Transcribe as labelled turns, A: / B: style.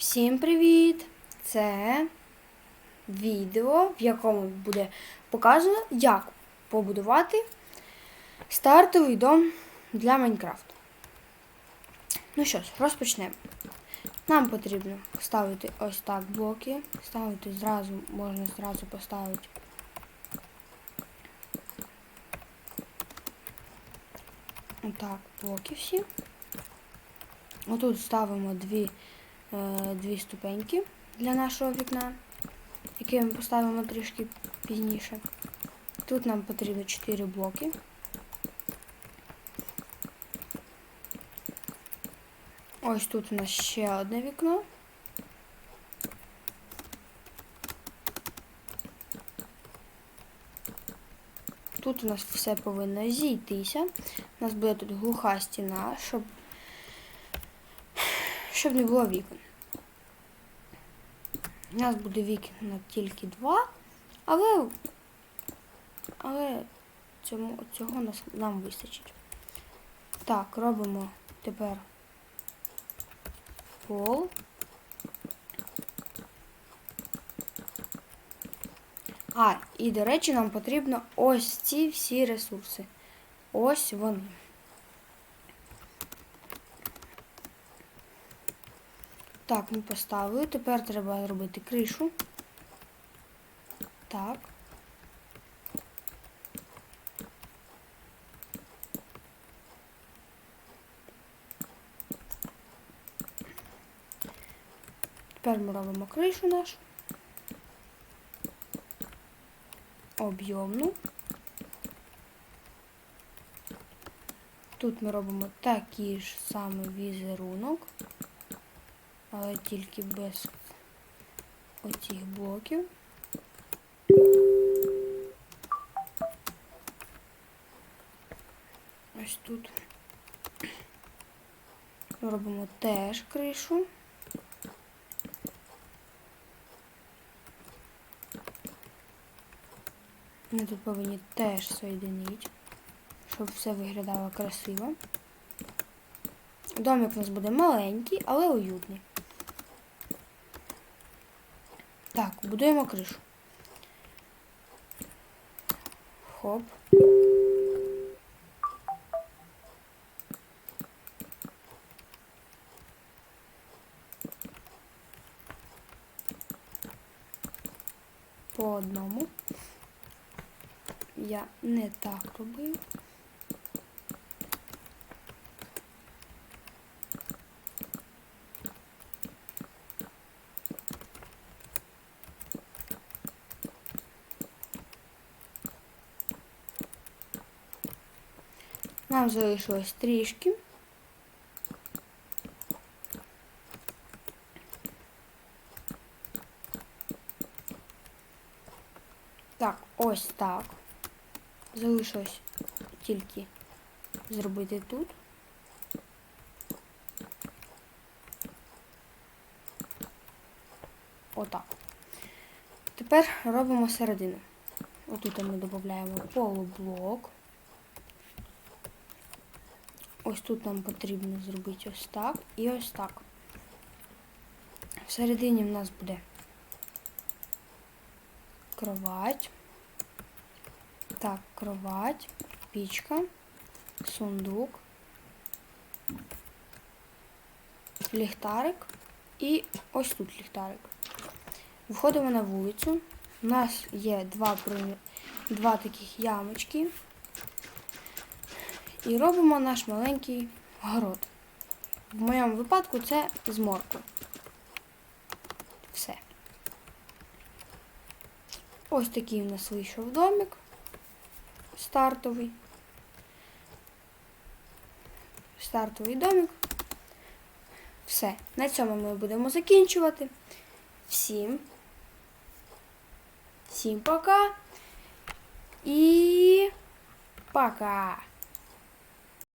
A: Всім привіт! Це відео, в якому буде показано, як побудувати стартовий дом для Майнкрафту. Ну що ж, розпочнемо. Нам потрібно ставити ось так блоки. Ставити зразу, можна зразу поставити. Отак, блоки всі. Отут ставимо дві дві ступеньки для нашого вікна, які ми поставимо трішки пізніше. Тут нам потрібно 4 блоки. Ось тут у нас ще одне вікно. Тут у нас все повинно зійтися. У нас буде тут глуха стіна, щоб щоб не було вікон. У нас буде вікна тільки два, але але цьому, цього нас, нам вистачить. Так, робимо тепер пол. А, і, до речі, нам потрібно ось ці всі ресурси. Ось вони. Так, ми поставили. Тепер треба зробити кришу. Так. Тепер ми робимо кришу нашу. Об'ємну. Тут ми робимо такий ж самий візерунок але тільки без оцих блоків. Ось тут робимо теж кришу. Ми тут повинні теж соєдинити, щоб все виглядало красиво. Домик у нас буде маленький, але уютний. Так, будуємо кришу. Хоп. По одному. Я не так робив. Нам залишилось трішки. Так, ось так. Залишилось тільки зробити тут. Отак. Тепер робимо середину. Отут ми додаємо полублок. Ось тут нам потрібно зробити ось так і ось так. Всередині в нас буде кровать. Так, кровать, пічка, сундук, ліхтарик і ось тут ліхтарик. Виходимо на вулицю. У нас є два, два таких ямочки. І робимо наш маленький город. В моєму випадку це з моркви. Все. Ось такий у нас вийшов домик стартовий. Стартовий домик. Все. На цьому ми будемо закінчувати. Всім. Всім пока. І пока.